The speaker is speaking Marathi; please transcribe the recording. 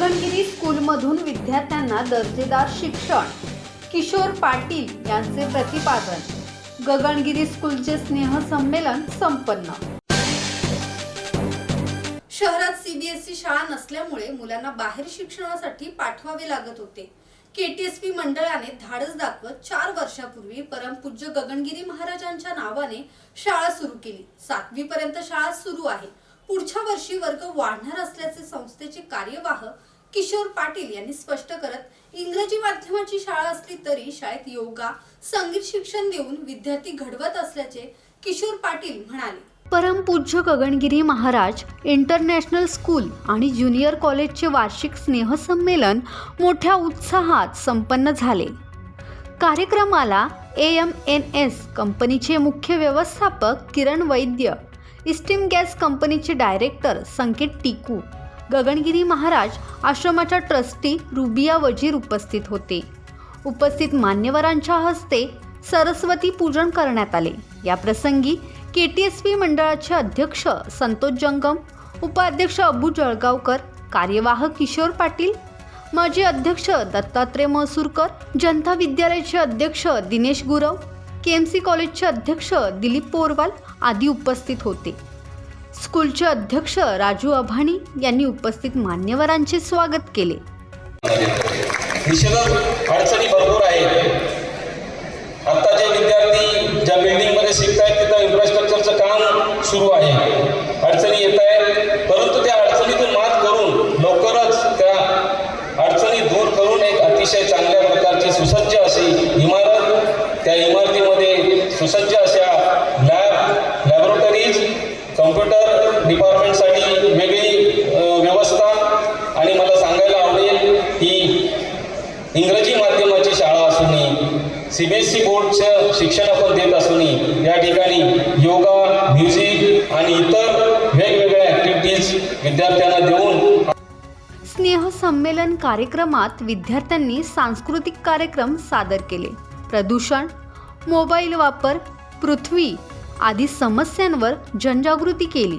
गगनगिरी स्कूलमधून विद्यार्थ्यांना दर्जेदार शिक्षण. किशोर पाटील यांचे प्रतिपादन. गगनगिरी स्कूलचे स्नेहसंमेलन संपन्न. शहरात सीबीएसई शाळा नसल्यामुळे मुलांना बाहेर शिक्षणासाठी पाठवावे लागत होते. केटीएसपी मंडळाने धाडस दाखवत चार वर्षापूर्वी परमपूज्य गगनगिरी महाराजांच्या नावाने शाळा सुरू केली. सातवी पर्यंत शाळा सुरू आहे. पुढच्या वर्षी वर्ग वाढणार असल्याचे संस्थेचे कार्यवाह किशोर पाटील यांनी स्पष्ट करत इंग्रजी माध्यमाची शाळा असली तरी शाळेत योगा संगीत शिक्षण देऊन विद्यार्थी घडवत असल्याचे किशोर पाटील म्हणाले. परमपूज्य गगनगिरी महाराज इंटरनॅशनल स्कूल आणि ज्युनियर कॉलेजचे वार्षिक स्नेहसंमेलन मोठ्या उत्साहात संपन्न झाले. कार्यक्रमाला ए एम एन एस कंपनीचे मुख्य व्यवस्थापक किरण वैद्य इस्टीम गॅस कंपनीचे डायरेक्टर संकेत टिकू गगनगिरी महाराज आश्रमाच्या ट्रस्टी रुबिया वजीर उपस्थित होते. उपस्थित मान्यवरांच्या हस्ते सरस्वती पूजन करण्यात आले. या प्रसंगी के टी एस पी मंडळाचे अध्यक्ष संतोष जंगम उपाध्यक्ष अबू जळगावकर कार्यवाह किशोर पाटील माजी अध्यक्ष दत्तात्रय मसूरकर जनता विद्यालयाचे अध्यक्ष Dinesh Gurav K M C कॉलेजचे अध्यक्ष दिलीप पोरवाल आदी उपस्थित होते. स्कूलचे अध्यक्ष राजू अभाणी यांनी उपस्थित मान्यवरांचे स्वागत केले. अडचणी भरपूर आहेत. आता जे विद्यार्थी ज्या बिल्डिंगमध्ये शिकतायत तिथं इन्फ्रास्ट्रक्चरचं काम सुरू आहे. अडचणी येत आहेत परंतु त्या अडचणीतून मात करून लवकरच त्या अडचणी दूर करून एक अतिशय चांगल्या प्रकारची सुसज्ज अशी इमारत त्या इमारतीमध्ये सुसज्ज कम्प्युटर डिपार्टमेंटसाठी वेगळी व्यवस्था आणि मला सांगायला आवडेल की इंग्रजी माध्यमाची शाळा असूनही सी बी एस ई बोर्डचं शिक्षण आपण देत असूनही या ठिकाणी योगा म्युझिक आणि इतर वेगवेगळ्या ॲक्टिव्हिटीज विद्यार्थ्यांना देऊन स्नेहसंमेलन कार्यक्रमात विद्यार्थ्यांनी सांस्कृतिक कार्यक्रम सादर केले. प्रदूषण मोबाईल वापर पृथ्वी आदी समस्यांवर जनजागृती केली.